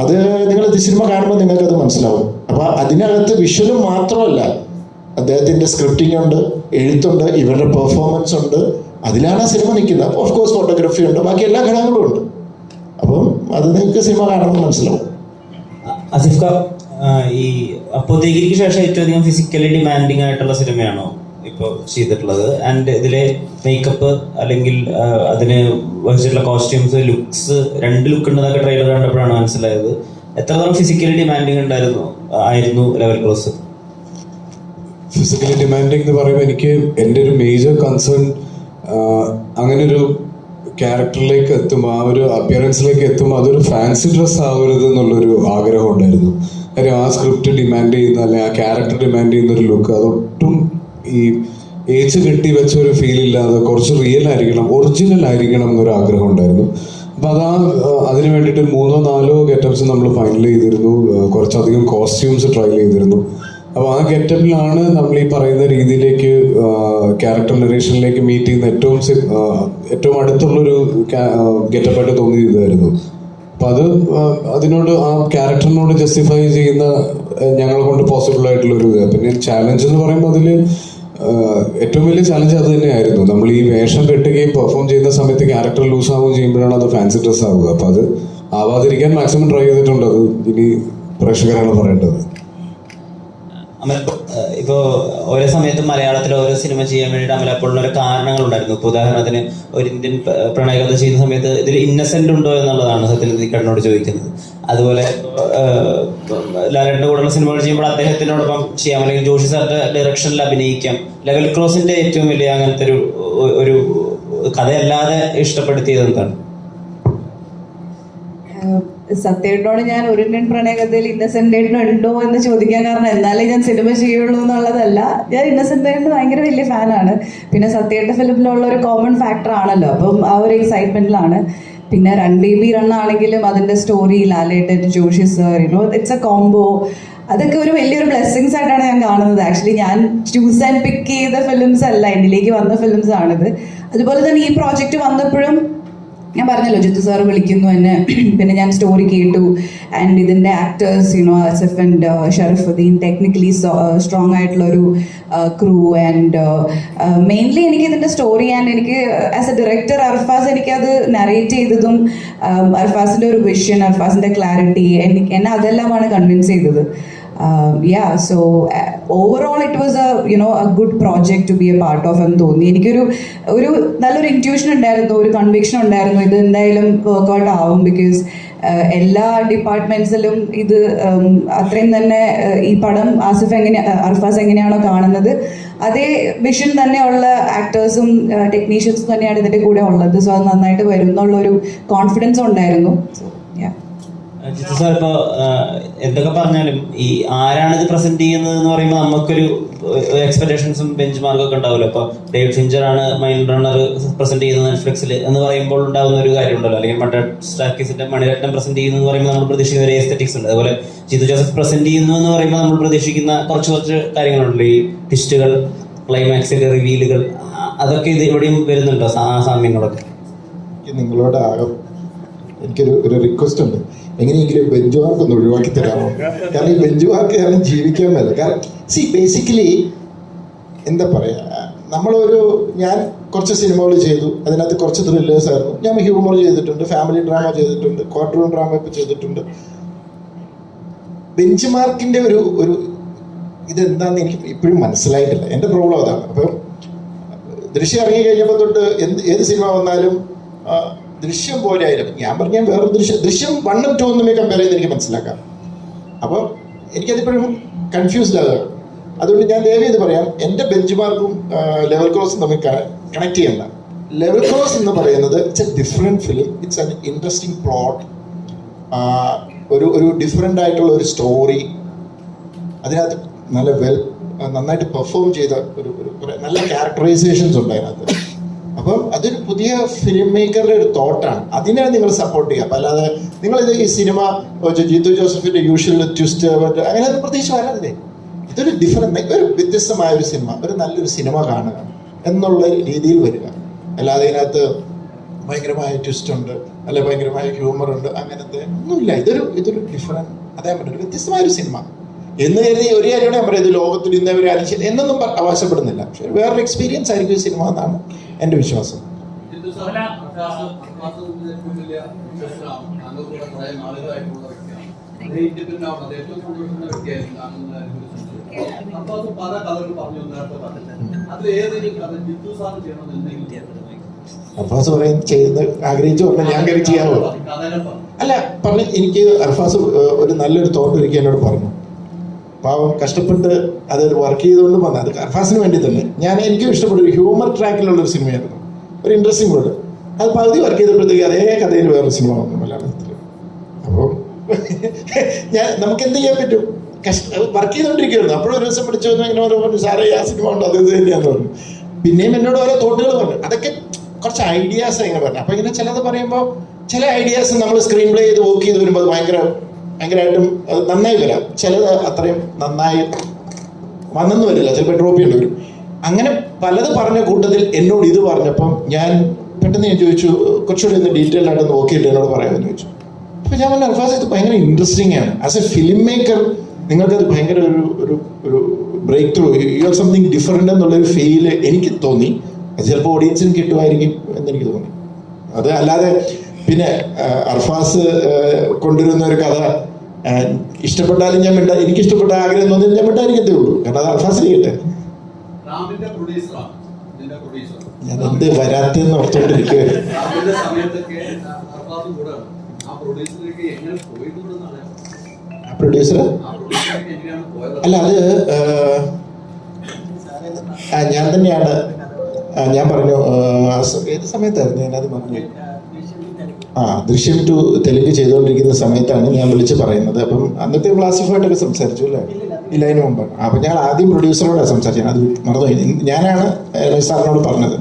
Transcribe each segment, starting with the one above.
അത് നിങ്ങൾ സിനിമ കാണുമ്പോൾ നിങ്ങൾക്ക് അത് മനസ്സിലാവും. അപ്പോൾ അതിനകത്ത് വിഷ്വലും മാത്രമല്ല അദ്ദേഹത്തിന്റെ സ്ക്രിപ്റ്റിംഗ് ഉണ്ട് എഴുത്തുണ്ട് ഇവരുടെ പെർഫോമൻസ് ഉണ്ട്. അതിലാണ് ആ സിനിമ നിൽക്കുന്നത്. ഓഫ് കോഴ്സ് ഫോട്ടോഗ്രാഫി ഉണ്ട് ബാക്കി എല്ലാ ഘടകങ്ങളും ഉണ്ട്. അപ്പം അത് നിങ്ങൾക്ക് സിനിമ കാണുമ്പോൾ മനസ്സിലാവും. അസിഫ് ഈ അപ്പോഴത്തേക്ക് ശേഷം ഏറ്റവും അധികം ഫിസിക്കലി ഡിമാൻഡിങ് ആയിട്ടുള്ള സിനിമയാണോ ഇപ്പോൾ ചെയ്തിട്ടുള്ളത്. ആൻഡ് ഇതിലെ മേക്കപ്പ് അല്ലെങ്കിൽ അതിന് വഹിച്ചിട്ടുള്ള കോസ്റ്റ്യൂംസ് ലുക്സ് രണ്ട് ലുക്ക് ഉണ്ടെന്നൊക്കെ ട്രെയിലർ കണ്ടപ്പോഴാണ് മനസ്സിലായത്. എത്രത്തോളം ഫിസിക്കലി ഡിമാൻഡിങ് ഉണ്ടായിരുന്നു? ആയിരുന്നു ലെവൽ ക്ലോസ് ഫിസിക്കലി ഡിമാൻഡിങ് എന്ന് പറയുമ്പോൾ എനിക്ക് എന്റെ ഒരു മേജർ കൺസേൺ അങ്ങനെ ഒരു ക്യാരക്ടറിലേക്ക് എത്തുമ്പോൾ ആ ഒരു അപ്പിയറൻസിലേക്ക് എത്തുമ്പോൾ അതൊരു ഫാൻസി ഡ്രസ് ആവരുത് എന്നുള്ളൊരു ആഗ്രഹം ഉണ്ടായിരുന്നു. കാര്യം ആ സ്ക്രിപ്റ്റ് ഡിമാൻഡ് ചെയ്യുന്ന അല്ലെങ്കിൽ ആ ക്യാരക്ടർ ഡിമാൻഡ് ചെയ്യുന്ന ഒരു ലുക്ക് അതൊട്ടും ഈ ഏച്ച് കെട്ടി വെച്ച ഒരു ഫീൽ ഇല്ലാതെ കുറച്ച് റിയൽ ആയിരിക്കണം ഒറിജിനൽ ആയിരിക്കണം എന്നൊരു ആഗ്രഹം ഉണ്ടായിരുന്നു. അപ്പൊ അതാ അതിന് വേണ്ടിയിട്ട് മൂന്നോ നാലോ ഗെറ്റപ്സ് നമ്മൾ ഫൈനൽ ചെയ്തിരുന്നു. കുറച്ചധികം കോസ്റ്റ്യൂംസ് ട്രൈ ചെയ്തിരുന്നു. അപ്പോൾ ആ ഗെറ്റപ്പിലാണ് നമ്മൾ ഈ പറയുന്ന രീതിയിലേക്ക് ക്യാരക്ടർ നറേഷനിലേക്ക് മീറ്റ് ചെയ്യുന്ന ഏറ്റവും ഏറ്റവും അടുത്തുള്ളൊരു ഗെറ്റപ്പായിട്ട് തോന്നിയതായിരുന്നു അപ്പൊ അത് അതിനോട് ആ ക്യാരക്ടറിനോട് ജസ്റ്റിഫൈ ചെയ്യുന്ന ഞങ്ങളെ കൊണ്ട് പോസിബിൾ ആയിട്ടുള്ള ഒരു ഇത്. പിന്നെ ചാലഞ്ച് എന്ന് പറയുമ്പോൾ അതിൽ ഏറ്റവും വലിയ ചാലഞ്ച് അത് തന്നെയായിരുന്നു. നമ്മൾ ഈ വേഷം കെട്ടുകയും പെർഫോം ചെയ്യുന്ന സമയത്ത് ക്യാരക്ടർ ലൂസ് ആവുകയും ചെയ്യുമ്പോഴാണ് അത് ഫാൻസി ഡ്രസ് ആവുക. അപ്പൊ അത് ആവാതിരിക്കാൻ മാക്സിമം ട്രൈ ചെയ്തിട്ടുണ്ട്. അത് ഇനി പ്രേക്ഷകരാണ് പറയേണ്ടത്. അമൽ ഇപ്പോൾ ഓരോ സമയത്തും മലയാളത്തിൽ ഓരോ സിനിമ ചെയ്യാൻ വേണ്ടിയിട്ട് ഒരു കാരണങ്ങൾ ഉണ്ടായിരുന്നു ഇപ്പോൾ ഉദാഹരണത്തിന് ഒരു ഇന്ത്യൻ പ്രണയകഥ ചെയ്യുന്ന സമയത്ത് ഇതിൽ ഇന്നസെന്റ് ഉണ്ടോ എന്നുള്ളതാണ് സത്യനന്ദി കണ്ണോട് ചോദിക്കുന്നത്. അതുപോലെ ലാലേട്ടന്റെ കൂടെയുള്ള സിനിമകൾ ചെയ്യുമ്പോൾ അദ്ദേഹത്തിനോടൊപ്പം ചെയ്യാം. അല്ലെങ്കിൽ ജോഷി സാറിന്റെ ഡയറക്ഷനിൽ അഭിനയിക്കാം. ലെവൽ ക്രോസിന്റെ ഏറ്റവും വലിയ അങ്ങനത്തെ ഒരു ഒരു കഥയല്ലാതെ ഇഷ്ടപ്പെടുത്തിയത് എന്താണ്? സത്യേട്ടനോട് ഞാൻ ഒരു ഇന്ത്യൻ പ്രണയകഥയിൽ ഇന്നസെന്റ് ആയിട്ട് ഉണ്ടോ എന്ന് ചോദിക്കാൻ കാരണം എന്നാലേ ഞാൻ സിനിമ ചെയ്യുള്ളൂ എന്നുള്ളതല്ല. ഞാൻ ഇന്നസെന്റ് ആയിട്ട് ഭയങ്കര വലിയ ഫാനാണ് പിന്നെ സത്യേട്ട ഫിലിമിലുള്ള ഒരു കോമൺ ഫാക്ടർ ആണല്ലോ. അപ്പം ആ ഒരു എക്സൈറ്റ്മെന്റിലാണ് പിന്നെ റൺ ബേബി റൺ ആണെങ്കിലും അതിന്റെ story Lalettan Joshi sir you know it's a combo അതൊക്കെ ഒരു വലിയൊരു ബ്ലെസ്സിങ്സ് ആയിട്ടാണ് ഞാൻ കാണുന്നത്. ആക്ച്വലി ഞാൻ ചൂസ് ആൻഡ് പിക്ക് ചെയ്ത ഫിലിംസ് അല്ല. എന്നിലേക്ക് വന്ന ഫിലിംസ് ആണിത്. അതുപോലെ തന്നെ ഈ പ്രോജക്റ്റ് വന്നപ്പോഴും ഞാൻ പറഞ്ഞല്ലോ ജിത്തു സാർ വിളിക്കുന്നു എന്നെ. പിന്നെ ഞാൻ സ്റ്റോറി കേട്ടു. ആൻഡ് ഇതിന്റെ actors you know Asaf and Sharafudheen technically strong ആയിട്ടുള്ള ഒരു ക്രൂ ആൻഡ് മെയിൻലി എനിക്ക് ഇതിന്റെ സ്റ്റോറി ആൻഡ് എനിക്ക് ആസ് എ ഡയറക്ടർ അർഫാസ് എനിക്കത് നറേറ്റ് ചെയ്തതും um, അർഫാസിന്റെ ഒരു വിഷൻ അർഫാസിന്റെ ക്ലാരിറ്റി എനിക്ക് എന്നെ അതെല്ലാമാണ് കൺവിൻസ് ചെയ്തത്. Yeah so overall it was a you know a good project to be a part of എന്ന് തോന്നി. എനിക്കൊരു ഒരു നല്ലൊരു ഇന്റ്യൂഷൻ ഉണ്ടായിരുന്നു ഒരു കൺവിക്ഷൻ ഉണ്ടായിരുന്നു ഇത് എന്തായാലും വർക്കൗട്ട് ആവും ബിക്കോസ് എല്ലാ ഡിപ്പാർട്ട്മെന്റ്സിലും ഇത് അത്രയും തന്നെ uh, ഈ പടം ആസിഫ് എങ്ങനെ അർഫാസ് എങ്ങനെയാണോ കാണുന്നത് അതേ വിഷൻ തന്നെയുള്ള ആക്ടേഴ്സും ടെക്നീഷ്യൻസും തന്നെയാണ് ഇതിന്റെ കൂടെ ഉള്ളത്. സോ അത് നന്നായിട്ട് വരും എന്നുള്ളൊരു കോൺഫിഡൻസ് ഉണ്ടായിരുന്നു. സോ യാ ജിത്തു എന്തൊക്കെ പറഞ്ഞാലും ഈ ആരാണ് ഇത് പ്രസന്റ് ചെയ്യുന്നത് എന്ന് പറയുമ്പോൾ നമുക്കൊരു എക്സ്പെക്ടേഷൻസും ബെഞ്ച് മാർക്കൊക്കെ ഉണ്ടാവുമല്ലോ. ഇപ്പോൾ ഡേവിഡ് ഫിഞ്ചർ ആണ് മൈൻഡ് റണ്ണർ പ്രസന്റ് ചെയ്യുന്നത് നെറ്റ്ഫ്ലിക്സിൽ എന്ന് പറയുമ്പോൾ ഉണ്ടാകുന്ന ഒരു കാര്യം ഉണ്ടല്ലോ. അല്ലെങ്കിൽ മറ്റേ സ്റ്റാക്കിസിന്റെ മണിരത്നം പ്രസന്റ് ചെയ്യുന്നു എന്ന് പറയുമ്പോൾ നമ്മൾ പ്രതീക്ഷിക്കുന്ന ഒരു എസ്തറ്റിക്സ് ഉണ്ട്. അതുപോലെ ജിത്തു ജോസഫ് പ്രസന്റ് ചെയ്യുന്നു എന്ന് പറയുമ്പോൾ നമ്മൾ പ്രതീക്ഷിക്കുന്ന കുറച്ച് കുറച്ച് കാര്യങ്ങളുണ്ടല്ലോ. ഈ ട്വിസ്റ്റുകൾ ക്ലൈമാക്സിന്റെ റിവീലുകൾ അതൊക്കെ ഇത് ഇവിടെയും വരുന്നുണ്ടോ? സാമ്യങ്ങളൊക്കെ. നിങ്ങളോട് ആകും എനിക്കൊരു ഒരു റിക്വസ്റ്റ് ഉണ്ട്. എങ്ങനെയെങ്കിലും ബെഞ്ച് മാർക്ക് ഒന്ന് ഒഴിവാക്കി തരാമോ? കാരണം ഈ ബെഞ്ച് മാർക്ക് കാരണം ജീവിക്കാൻ മേല. കാരണം സി ബേസിക്കലി എന്താ പറയുക നമ്മളൊരു ഞാൻ കുറച്ച് സിനിമകൾ ചെയ്തു. അതിനകത്ത് കുറച്ച് ത്രില്ലേഴ്സ് ആയിരുന്നു. ഞാൻ ഹ്യൂമർ ചെയ്തിട്ടുണ്ട് ഫാമിലി ഡ്രാമ ചെയ്തിട്ടുണ്ട് ക്വാർട്ടർ ഡ്രാമ ഇപ്പം ചെയ്തിട്ടുണ്ട്. ബെഞ്ച് മാർക്കിന്റെ ഒരു ഒരു ഇതെന്താന്ന് എനിക്ക് ഇപ്പോഴും മനസ്സിലായിട്ടില്ല. എന്റെ പ്രോബ്ലം അതാണ്. അപ്പം ദൃശ്യം ഇറങ്ങി കഴിഞ്ഞപ്പോൾ തൊട്ട് എന്ത് ഏത് സിനിമ വന്നാലും ദൃശ്യം പോലെ ആയിരുന്നു ഞാൻ പറഞ്ഞ വേറൊരു ദൃശ്യം ദൃശ്യം വണ്ണും ടു ഒന്നുമേ കമ്പയർ ചെയ്ത് എനിക്ക് മനസ്സിലാക്കാം. അപ്പോൾ എനിക്കതിപ്പോഴും കൺഫ്യൂസ്ഡ് ആകുകയാണ് അതുകൊണ്ട് ഞാൻ ദയവ് ചെയ്ത് പറയാം. എന്റെ ബെഞ്ച് മാർക്കും ലെവൽ ക്രോസും തമ്മിൽ കണക്ട് ചെയ്യണ്ട. ലെവൽ ക്രോസ് എന്ന് പറയുന്നത് it's a different film it's an interesting plot ഒരു ഒരു ഡിഫറെന്റ് ആയിട്ടുള്ള ഒരു സ്റ്റോറി അതിനകത്ത് നല്ല വെൽ നന്നായിട്ട് പെർഫോം ചെയ്ത ഒരു ഒരു നല്ല ക്യാരക്ടറൈസേഷൻസ് ഉണ്ട് അതിനകത്ത്. അപ്പം അതൊരു പുതിയ ഫിലിം മേക്കറുടെ ഒരു തോട്ടാണ് അതിനെ നിങ്ങൾ സപ്പോർട്ട് ചെയ്യുക. അപ്പം അല്ലാതെ നിങ്ങളിത് ഈ സിനിമ ജിത്തു ജോസഫിന്റെ യൂഷ്വൽ ട്വിസ്റ്റ് മറ്റേ അങ്ങനെ പ്രത്യേകിച്ച് വരരുതേ ഇതൊരു ഡിഫറെന്റ് ഒരു വ്യത്യസ്തമായ ഒരു സിനിമ ഒരു നല്ലൊരു സിനിമ കാണുക എന്നുള്ള രീതിയിൽ വരിക. അല്ലാതെ ഇതിനകത്ത് ഭയങ്കരമായ ട്വിസ്റ്റ് ഉണ്ട് അല്ലെ ഭയങ്കരമായ ഹ്യൂമർ ഉണ്ട് അങ്ങനത്തെ ഒന്നുമില്ല. ഇതൊരു ഇതൊരു ഡിഫറെന്റ് അതേ പറ്റും. വ്യത്യസ്തമായ ഒരു സിനിമ എന്ന് കരുതി ഒരു കാര്യമാണ് ഞാൻ പറയുന്നത്. ലോകത്തിൽ ഇന്നവരെ ആരും എന്നൊന്നും അവകാശപ്പെടുന്നില്ല. പക്ഷെ വേറൊരു എക്സ്പീരിയൻസ് ആയിരിക്കും ഈ സിനിമ എന്നാണ് എന്റെ വിശ്വാസം. അർഫാസ് പറയും ചെയ്യുന്ന ആഗ്രഹിച്ചു പറഞ്ഞാൽ ഞാൻ കയറി ചെയ്യാമോ പറഞ്ഞു? അല്ല പറഞ്ഞ് എനിക്ക് അർഫാസ് ഒരു നല്ലൊരു തോട്ട് ഒരുക്കി എന്നോട് പറഞ്ഞു. പാവം കഷ്ടപ്പെട്ട് അത് വർക്ക് ചെയ്തുകൊണ്ട് വന്നത്. അത് കർഫാസിന് വേണ്ടി തന്നെ. ഞാൻ എനിക്കും ഇഷ്ടപ്പെട്ട ഒരു ഹ്യൂമർ ട്രാക്കിലുള്ള ഒരു സിനിമയായിരുന്നു. ഒരു ഇൻട്രസ്റ്റിംഗ് വേർഡ് അത് പകുതി വർക്ക് ചെയ്തപ്പോഴത്തേക്ക് അതേ കഥയിൽ വേറൊരു സിനിമ വന്നു മലയാളത്തിൽ. അപ്പോൾ ഞാൻ നമുക്ക് എന്ത് ചെയ്യാൻ പറ്റും? കഷ്ട വർക്ക് ചെയ്തുകൊണ്ടിരിക്കുകയായിരുന്നു. അപ്പോഴും ഒരു ദിവസം പിടിച്ചു വന്നു ഇങ്ങനെ ഓരോ പറഞ്ഞു സാറേ ആ സിനിമ ഉണ്ട് അത് തന്നെയാന്ന് പറഞ്ഞു. പിന്നെയും എന്നോട് ഓരോ തോട്ടുകൾ പറഞ്ഞു. അതൊക്കെ കുറച്ച് ഐഡിയാസ് ഇങ്ങനെ പറഞ്ഞു. അപ്പോൾ ഇങ്ങനെ ചിലത് പറയുമ്പോൾ ചില ഐഡിയാസ് നമ്മൾ സ്ക്രീൻ പ്ലേ ചെയ്ത് വർക്ക് ചെയ്ത് വരുമ്പോൾ അത് ഭയങ്കര ഭയങ്കരമായിട്ടും നന്നായി വരാം. ചിലത് അത്രയും നന്നായി വന്നെന്ന് വരില്ല. ചിലപ്പോൾ ഡ്രോപ്പ് ചെയ്യേണ്ടി വരും. അങ്ങനെ പലത് പറഞ്ഞ കൂട്ടത്തിൽ എന്നോട് ഇത് പറഞ്ഞപ്പം ഞാൻ പെട്ടെന്ന് ഞാൻ ചോദിച്ചു കുറച്ചുകൂടി ഒന്ന് ഡീറ്റെയിൽ ആയിട്ട് നോക്കിയിട്ട് എന്നോട് പറയാമെന്ന് ചോദിച്ചു. അപ്പോൾ ഞാൻ പറഞ്ഞു അൽഫാസ് ഇത് ഭയങ്കര ഇൻട്രസ്റ്റിംഗ് ആണ്. ആസ് എ ഫിലിം മേക്കർ നിങ്ങൾക്കത് ഭയങ്കര ഒരു ഒരു ഒരു breakthrough you are something different എന്നുള്ളൊരു ഫീൽ എനിക്ക് തോന്നി. അത് ചിലപ്പോൾ ഓഡിയൻസിന് കിട്ടുമായിരിക്കും എന്നെനിക്ക് തോന്നി. അത് അല്ലാതെ പിന്നെ അർഫാസ് കൊണ്ടുവരുന്ന ഒരു കഥ ഇഷ്ടപ്പെട്ടാലും ഞാൻ മിണ്ട എനിക്ക് ഇഷ്ടപ്പെട്ട ആഗ്രഹം തോന്നി ഞാൻ മിണ്ടായിരിക്കത്തേ ഉള്ളൂ. കാരണം അത് അൽഫാസ് ചെയ്യട്ടെ ഞാൻ എന്ത് വരാത്തെന്ന് ഓർത്തോണ്ടിരിക്കുക പ്രൊഡ്യൂസർ അല്ല അത് ഞാൻ തന്നെയാണ്. ഞാൻ പറഞ്ഞു ഏത് സമയത്തായിരുന്നു ഞാനത് പറഞ്ഞു ആ ദൃശ്യം ടു തെലുങ്ക് ചെയ്തുകൊണ്ടിരിക്കുന്ന സമയത്താണ് ഞാൻ വിളിച്ച് പറയുന്നത്. അപ്പം അന്നത്തെ ക്ലാസിഫൈഡൊക്കെ സംസാരിച്ചു അല്ലേ? ഇല്ല അതിന് മുമ്പാണ് അപ്പം ഞങ്ങൾ ആദ്യം പ്രൊഡ്യൂസറോടാണ് സംസാരിച്ചത്. അത് മറന്നുപോയി ഞാനാണ് സാറിനോട് പറഞ്ഞത്.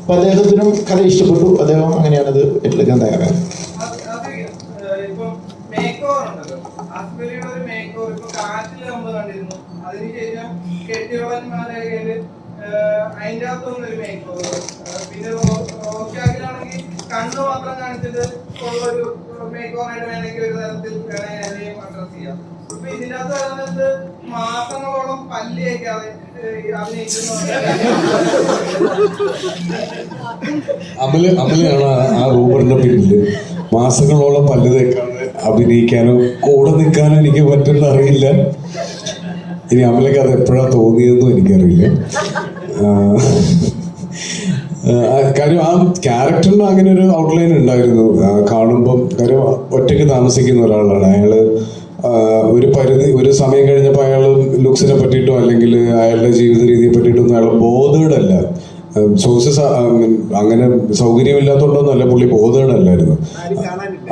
അപ്പം അദ്ദേഹത്തിനും കഥ ഇഷ്ടപ്പെട്ടു. അദ്ദേഹം ഏറ്റെടുക്കാൻ തയ്യാറായത്. അത് നമ്മൾ കണ്ടിരുന്നു. അതിനുശേഷം അതിന്റെ അകത്തൊന്നും ഒരു മേക്ക് പിന്നെ റോഷാക്കിലാണെങ്കിൽ കണ്ണ് മാത്രം കാണിച്ചിട്ട് ഉള്ള ഒരു മേക്ക് ഓവർ വേണമെങ്കിൽ ഒരു തരത്തിൽ വേണമെങ്കിൽ അഡ്രസ് ചെയ്യാം. ഇപ്പൊ ഇതിന്റെ അകത്ത് പറയുന്നത് മാസങ്ങളോളം പല്ല് തേക്കാതെ ഏഹ് അഭിനയിക്കുന്നു അമൽ അമലാണ് ആ- റൂബറിന്റെ പിന്നിൽ മാസങ്ങളോളം പല്ല് തേക്കാതെ അഭിനയിക്കാനോ കൂടെ നിൽക്കാനോ എനിക്ക് പറ്റുന്ന അറിയില്ല. ഇനി അമലക്ക് അത് എപ്പോഴാ തോന്നിയതെന്നും എനിക്കറിയില്ല. കാര്യം ആ ക്യാരക്ടറിന് അങ്ങനെ ഒരു ഔട്ട്ലൈൻ ഉണ്ടായിരുന്നു. കാണുമ്പോൾ കാണുമ്പം കാര്യം ഒറ്റയ്ക്ക് താമസിക്കുന്ന ഒരാളാണ്. അയാൾ ഒരു പരിധി ഒരു സമയം കഴിഞ്ഞപ്പോൾ അയാൾ ലുക്സിനെ പറ്റിയിട്ടോ അല്ലെങ്കിൽ അയാളുടെ ജീവിത രീതിയെ പറ്റിയിട്ടൊന്നും അയാൾ ബോധേഡല്ല. സോഴ്സസ് അങ്ങനെ സൗകര്യമില്ലാത്തതുകൊണ്ടൊന്നുമല്ല പുള്ളി ബോധേഡല്ലായിരുന്നു.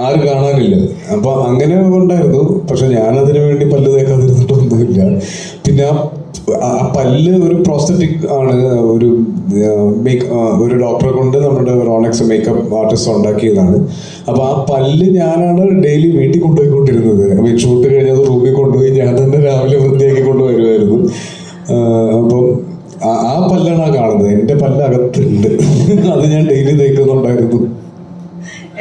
ആരും കാണാനില്ല. അപ്പൊ അങ്ങനെ ഉണ്ടായിരുന്നു. പക്ഷെ ഞാനതിനു വേണ്ടി പല്ല് തേക്കാതിരുന്നിട്ടൊന്നുമില്ല. പിന്നെ ആ ആ പല്ല് ഒരു പ്രോസ്തറ്റിക് ആണ്. ഒരു മേക്ക് ഒരു ഡോക്ടറെ കൊണ്ട് നമ്മുടെ റോണക്സ് മേക്കപ്പ് ആർട്ടിസ്റ്റ് ഉണ്ടാക്കിയതാണ്. അപ്പോൾ ആ പല്ല് ഞാനാണ് ഡെയിലി വീട്ടിൽ കൊണ്ടുപോയിക്കൊണ്ടിരുന്നത്. അപ്പോൾ ഷൂട്ട് കഴിഞ്ഞത് റൂമിൽ കൊണ്ടുപോയി ഞാൻ തന്നെ രാവിലെ വൃത്തിയാക്കി കൊണ്ടുവരുമായിരുന്നു. അപ്പം ആ- പല്ലാണ് ആ കാണുന്നത്. എന്റെ പല്ല് അകത്തുണ്ട് അത് ഞാൻ ഡെയിലി തേക്കുന്നുണ്ടായിരുന്നു.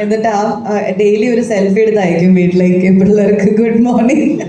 എന്നിട്ട് ആ ഡെയിലി ഒരു സെൽഫി എടുത്ത് അയക്കും വീട്ടിലേക്ക് പിള്ളേർക്ക്. Good morning